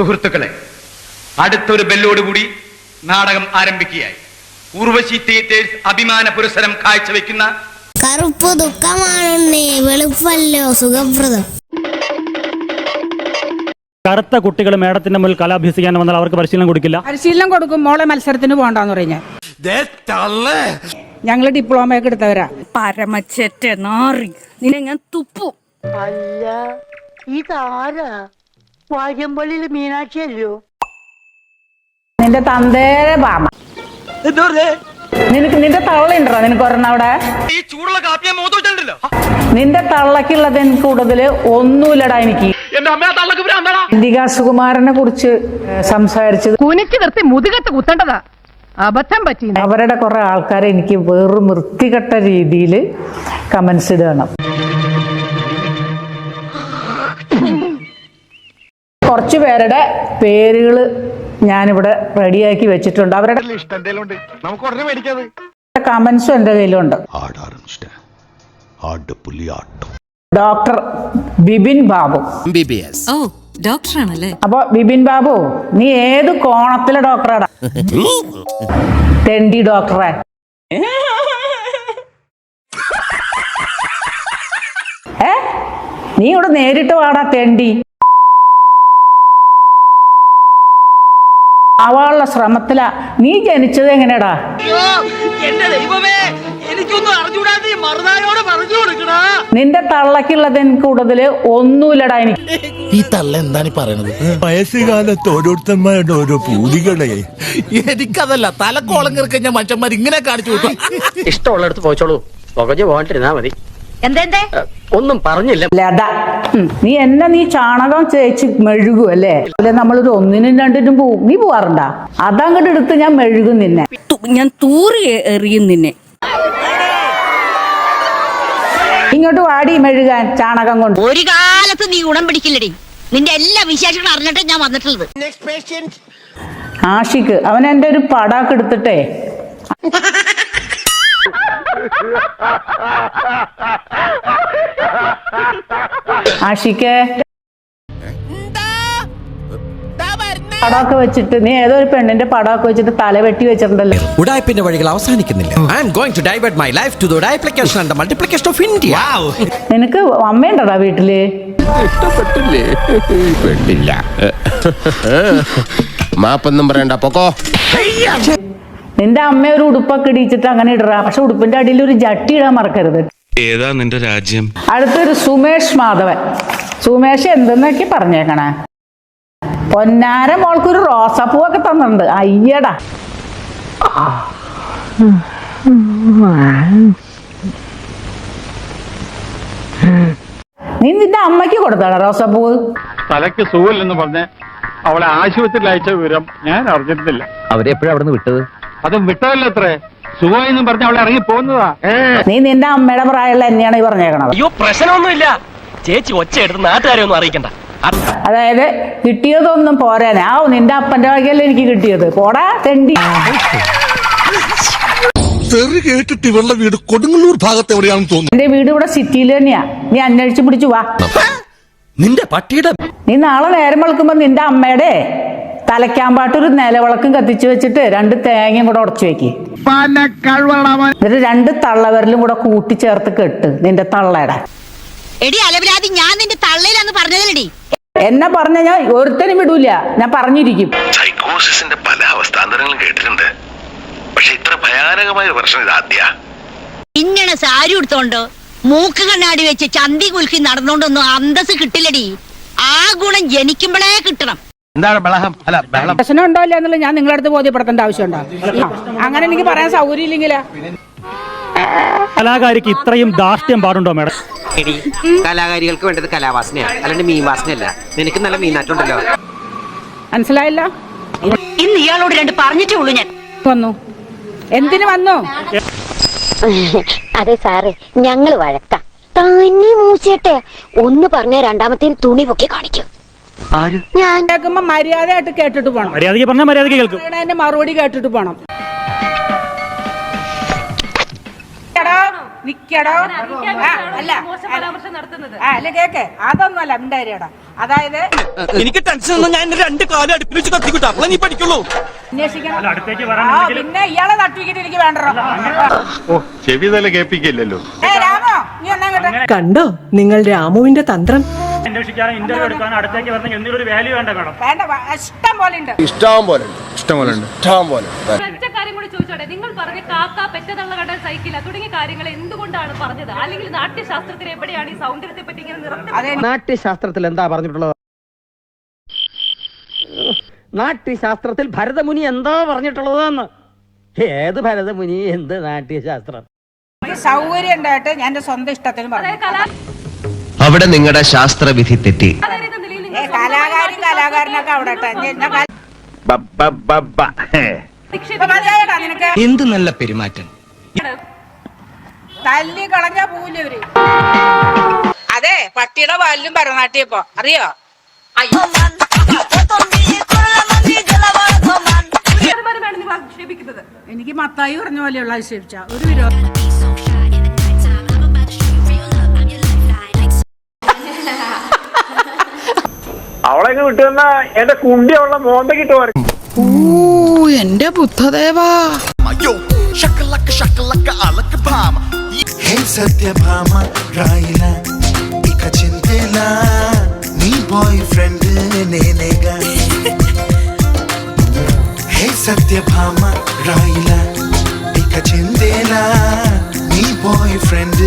സുഹൃത്തുക്കളെ അടുത്തൊരു ബെല്ലോടുകൂടി നാടകം ആരംഭിക്കുകയായി. ഉർവശി തിയേറ്റേഴ്സ് അഭിമാന പുരസ്സരം കാഴ്ചവെക്കുന്ന കറുപ്പ് ദുഃഖമാണെന്നേ വെളുപ്പല്ലോ സുഖപ്രദം. കറുത്ത കുട്ടികൾ മേടത്തിന്റെ മുന്നിൽ കല അഭ്യസിക്കാൻ വന്നാൽ അവർക്ക് പരിശീലനം കൊടുക്കില്ല? പരിശീലനം കൊടുക്കും മോളെ മത്സരത്തിന് പോകണ്ടെന്ന് പറഞ്ഞു ഞങ്ങൾ ഡിപ്ലോമ ഒക്കെ എടുത്തവരാ. പരമച്ചറ്റ നാറി നിന്നെ ഞാൻ തുപ്പും. അല്ല ഇതാരാ? വാര്യമ്പള്ളിയിലെ മീനാക്ഷി അല്ലയോ? നിന്റെ തന്തേരെ പാമ നിനക്ക് നിന്റെ തള്ളുണ്ടോ നിനക്ക് ഒരെണ്ണം അവിടെ? ഈ ചൂടുള്ള കാപ്പിയെ മോതോച്ചല്ലോ നിന്റെ തള്ളക്കുള്ളത് എനിക്ക് കൂടുതൽ ഒന്നുമില്ലടാ എനിക്ക്. ഇന്ദിക സുകുമാരനെ കുറിച്ച് സംസാരിച്ചത് കുനിച്ച് നിർത്തി മുതുകത്ത് കുത്തേണ്ടതാ. അബദ്ധം പറ്റി അവരുടെ കുറെ ആൾക്കാരെ എനിക്ക് വെറും വൃത്തികെട്ട രീതിയിൽ കമന്റ്സ് ഇടണം. കുറച്ച് പേരുടെ പേരുകൾ ഞാനിവിടെ റെഡിയാക്കി വെച്ചിട്ടുണ്ട്. അവരുടെ കമന്റ്സും എന്റെ കയ്യിലുണ്ട്. ഡോക്ടർ ബിബിൻ ബാബു. ഡോക്ടറാണല്ലേ? അപ്പൊ ബിബിൻ ബാബു നീ ഏത് കോണത്തിലെ ഡോക്ടറാടാ? തെണ്ടി ഡോക്ടറെ. ഏ? നീ ഇവിടെ നേരിട്ട് വാടാ തെണ്ടി. ആവാനുള്ള ശ്രമത്തിലാ. നീ ജനിച്ചത് എങ്ങനെയാടാ? എന്റെ ദൈവമേ എനിക്കൊന്നും അറിഞ്ഞൂടാതെ മറുനായോട് പറഞ്ഞു കൊടുക്കണ നിന്റെ തള്ളക്കുള്ളത് എനിക്ക് കൂടുതൽ ഒന്നുമില്ലടാ എനിക്ക്. ഈ തള്ള എന്താണ് പറയണത്? വയസ്സുകാലത്ത് ഓരോരുത്തന്മാരുടെ ഓരോ പൂതികളെ. എനിക്കതല്ല തലക്കോളം കിറക്കഞ്ഞ മനുഷ്യന്മാർ ഇങ്ങനെ കാണിച്ചു കൊടുക്കും. ഇഷ്ടമുള്ളടത്ത് പോയിച്ചോളൂ. പുകഞ്ഞു പോകാണ്ടിരുന്നാ മതി. എന്തേ ഒന്നും പറഞ്ഞില്ല. ലത നീ എന്നെ നീ ചാണകം ചേച്ചി മെഴുകു അല്ലേ? അല്ലെ നമ്മളൊരു ഒന്നിനും രണ്ടിനും പോവും നീ പോവാറുണ്ടാ? അതങ്ങോട്ട് എടുത്ത് ഞാൻ മെഴുകും നിന്നെ. ഞാൻ തൂറി എറിയും നിന്നെ. ഇങ്ങോട്ട് വാടി മെഴുകാൻ ചാണകം കൊണ്ട്. ഒരു കാലത്ത് നീ ഗുണം പിടിക്കില്ലടി. നിന്റെ എല്ലാ വിശേഷങ്ങളും അറിഞ്ഞിട്ട് ഞാൻ വന്നിട്ടുള്ളത്. ആഷിക്ക് അവൻ എന്റെ ഒരു പടാക്ക് എടുത്തിട്ടേ. ആഷിക്ക്. പടമൊക്കെ വെച്ചിട്ട് നീ ഏതോ ഒരു പെണ്ണിന്റെ പടമൊക്കെ വെച്ചിട്ട് തല വെട്ടി വെച്ചിട്ടുണ്ടല്ലോ. ഉടായ്പിന്റെ വഴികൾ അവസാനിക്കുന്നില്ല. I'm going to divert my life to the duplication and multiplication of India നിനക്ക് അമ്മയുണ്ടടാ വീട്ടിൽ? പെട്ടില്ല മാപ്പൊന്നും പറയണ്ട പൊക്കോ. നിന്റെ അമ്മ ഒരു ഉടുപ്പൊക്കെ ഇടിച്ചിട്ട് അങ്ങനെ ഇടറ. പക്ഷെ ഉടുപ്പിന്റെ അടിയിൽ ഒരു ജട്ടി ഇടാൻ മറക്കരുത്. ഏതാ നിന്റെ രാജ്യം? അടുത്തൊരു സുമേഷ് മാധവൻ. സുമേഷ് എന്തെന്നൊക്കെ പറഞ്ഞേക്കണേ? പൊന്നാര മോൾക്കൊരു റോസാപ്പൂവൊക്കെ തന്നിട്ടുണ്ട്. അയ്യടാ. നീ നിന്റെ അമ്മയ്ക്ക് കൊടുത്താടാ റോസാപ്പൂവ്? തലക്ക് സുഖമില്ലെന്ന് പറഞ്ഞ് അവളെ ആശുപത്രിയിൽ അയച്ച വിവരം ഞാൻ അറിഞ്ഞിരുന്നില്ല. അവരെപ്പോഴും അവിടെ നിന്ന് വിട്ടത്? അതും വിട്ടതല്ലേ അത്രേ? സുഖമെന്നും പറഞ്ഞ അവളെ ഇറങ്ങി പോകുന്നതാ. നീ നിന്റെ അമ്മയുടെ പ്രായമുള്ള എന്നെയാണ് ഈ പറഞ്ഞേക്കണത്. അയ്യോ പ്രശ്നമൊന്നുമില്ല. ചേച്ചി ഒച്ച എടുത്ത് നാട്ടുകാരെ ഒന്നും അറിയിക്കണ്ട. അതായത് കിട്ടിയതൊന്നും പോരാനാ ആ നിന്റെ അപ്പന്റെ വകയല്ലേ എനിക്ക് കിട്ടിയത്. പോടാ തെണ്ടി. തെറി കേട്ടിട്ട് ഇവരുടെ വീട് കൊടുങ്ങല്ലൂർ ഭാഗത്ത് എവിടെയാണെന്ന് തോന്നുന്നു. എന്റെ വീട് ഇവിടെ സിറ്റിയിൽ തന്നെയാ. നീ അന്വേഷിച്ച് പിടിച്ചു വാ. നിന്റെ പട്ടിയുടെ നീ നാളെ നേരം വെളുക്കുമ്പോ നിന്റെ അമ്മയുടെ തലയ്ക്കാമ്പാട്ടൊരു നിലവിളക്കും കത്തിച്ചു വെച്ചിട്ട് രണ്ട് തേങ്ങയും കൂടെ ഉടച്ചു വെക്കി. എന്നിട്ട് രണ്ട് തള്ളവരലും കൂടെ കൂട്ടിച്ചേർത്ത് കെട്ട് നിന്റെ തള്ളയുടെ. എടി ഞാൻ നിന്റെ തള്ളയിലാന്ന് പറഞ്ഞതല്ലടി എന്നെ പറഞ്ഞ ഞാൻ ഒരുത്തനും വിടൂല ഞാൻ പറഞ്ഞിരിക്കും. സൈക്കോസിന്റെ പല അവസ്ഥാന്തരങ്ങളും കേട്ടിട്ടുണ്ട്. പക്ഷെ ഇത്ര ഭയാനകമായ പ്രശ്നം ഇതാദ്യ. ഇങ്ങനെ സാരി ഉടുത്തോണ്ട് മൂക്ക് കണ്ണാടി വെച്ച് ചന്തി കുലുക്കി നടന്നോണ്ടൊന്നും അന്തസ് കിട്ടില്ലടി. ആ ഗുണം ജനിക്കുമ്പോഴേ കിട്ടണം. എന്താണ് ബഹളം? അല്ല ബഹളം. പ്രശ്നം ഉണ്ടോ ഇല്ല എന്നുള്ളത് ഞാൻ നിങ്ങളുടെ അടുത്ത് ബോധ്യപ്പെടുത്തേണ്ട ആവശ്യമുണ്ടോ? അങ്ങനെ എനിക്ക് പറയാൻ സൗകര്യം ഇല്ലെങ്കിലാ കലാകാരിക്ക് ഇത്രയും ദാഷ്ട്യം പാടുണ്ടോ മേഡം? കലാകാരികൾക്ക് വേണ്ടത് കലാവാസനയാണ് അല്ലാണ്ട് മീൻ വാസനയല്ല. നിനക്ക് നല്ല മീനാറ്റുണ്ടല്ലോ മനസ്സിലായില്ല? ഇന്ന് ഇയാളോട് രണ്ട് പറഞ്ഞിട്ടേ ഉള്ളൂ ഞാൻ. വന്നു. എന്തിനു വന്നു? അതെ സാറേ ഞങ്ങൾ വഴക്കാം. തന്നെ മൂച്ചേട്ടെ ഒന്ന് പറഞ്ഞ രണ്ടാമത്തെ തുണി പൊക്കി കാണിക്കും. ഞാൻ. കേൾക്കുമ്പോ മര്യാദയായിട്ട് കേട്ടിട്ട് പോണം. മര്യാദയ്ക്ക് പറഞ്ഞാൽ മര്യാദയ്ക്ക് കേൾക്കും. എന്റെ മറുപടി കേട്ടിട്ട് പോണം. നിക്കടോ? അല്ല. അല്ല. കേക്ക്. അതൊന്നുമല്ല മിണ്ടാരിയടാ അതായത് എനിക്ക് ടെൻഷൻ ഒന്നും ഞാൻ രണ്ട് കാലം അടുപ്പിൽ വെച്ച് കത്തിക്കിട്ടു. അപ്പൊ നീ പഠിക്കുള്ളൂ. അന്വേഷിക്കണം. ആ പിന്നെ ഇയാളെ എനിക്ക് വേണ്ടോ ഓ ചെവി തല കേൾപ്പിക്കില്ലല്ലോ. ഏ രാമോ നീ ഒന്നാ കേട്ടെ? കണ്ടോ? നിങ്ങൾ രാമുവിന്റെ തന്ത്രം. അന്വേഷിക്കാനും ഇന്റർവ്യൂ എടുക്കാനും അടുത്തേക്ക് വരണമെങ്കിൽ എന്തെങ്കിലും ഒരു വാല്യൂ വേണ്ട മേഡം. വേണ്ട ഇഷ്ടം പോലെ ഉണ്ട്. ഇഷ്ടം പോലെ ഇഷ്ടം പോലെ ഉണ്ട്. ഇഷ്ടം പോലെ ഒറ്റ കാര്യം കൂടി ചോദിച്ചോട്ടെ. നിങ്ങൾ പറഞ്ഞ കാക്ക പെറ്റതള്ള കണ്ട സൈക്കിൾ തുടങ്ങിയ കാര്യങ്ങൾ എന്തുകൊണ്ടാണ് പറഞ്ഞത്? അല്ലെങ്കിൽ നാട്യശാസ്ത്രത്തിൽ എവിടെയാണ് ഈ സൗന്ദര്യത്തെ പറ്റി ഇങ്ങനെ നാട്യശാസ്ത്രത്തിൽ എന്താ പറഞ്ഞിട്ടുള്ളത്? നാട്യശാസ്ത്രത്തിൽ ഭരതമുനി എന്താ പറഞ്ഞിട്ടുള്ളതെന്ന്? ഏത് ഭരതമുനി എന്ത് നാട്യശാസ്ത്രം? സൗകര്യം ഉണ്ടായിട്ട് ഞാൻ സ്വന്തം ഇഷ്ടത്തിന് പറഞ്ഞു. അവിടെ നിങ്ങളുടെ ശാസ്ത്രവിധി തെറ്റി. കലാകാരി കലാകാരനൊക്കെ അവിടെ എന്ത് നല്ല പെരുമാറ്റം? തല്ലി കളഞ്ഞ പൂലവര് അതെ പട്ടിയുടെ പാലിലും ഭരതനാട്യപ്പോ. അറിയോ? അയ്യോ. എനിക്ക് മത്തായി പറഞ്ഞ പോലെയുള്ള ആക്ഷേപിച്ച ഒരു വിരോധം അവളെ വിട്ടുന്ന എന്റെ കുണ്ടി അവളുടെ മോന്തക്കിട്ട് പറയും എന്റെ ബുദ്ധദേവാ. അയ്യോ ശക്കലക്ക ശക്കലക്ക അലക്ക ഭാമ. ഹേ സത്യഭാമ റായില ഇക ചിന്തേല. നീ ബോയ് ഫ്രണ്ട് നേനേഗ ഹേ സത്യഭാമ റായില ഇക ചിന്തേല. നീ ബോയ് ഫ്രണ്ട്